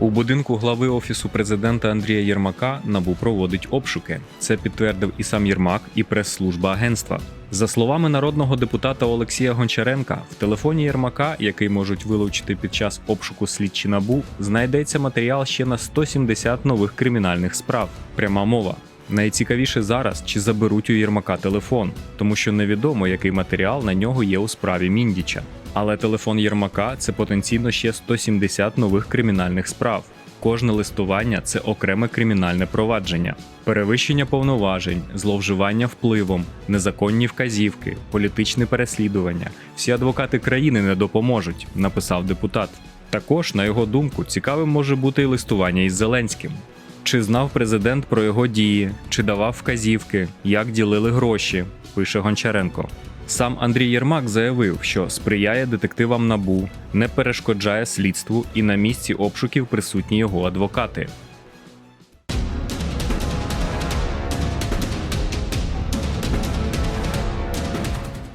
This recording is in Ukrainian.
У будинку глави офісу президента Андрія Єрмака набу проводить обшуки. Це підтвердив і сам Єрмак, і прес-служба агентства. За словами народного депутата Олексія Гончаренка, в телефоні Єрмака, який можуть вилучити під час обшуку слідчі набу, знайдеться матеріал ще на 170 нових кримінальних справ. Пряма мова. Найцікавіше зараз, чи заберуть у Єрмака телефон, тому що невідомо, який матеріал на нього є у справі Міндіча. Але телефон Єрмака це потенційно ще 170 нових кримінальних справ. Кожне листування це окреме кримінальне провадження, перевищення повноважень, зловживання впливом, незаконні вказівки, політичне переслідування. Всі адвокати країни не допоможуть, написав депутат. Також, на його думку, цікавим може бути і листування із Зеленським. Чи знав президент про його дії, чи давав вказівки, як ділили гроші, пише Гончаренко. Сам Андрій Єрмак заявив, що сприяє детективам набу, не перешкоджає слідству і на місці обшуків присутні його адвокати.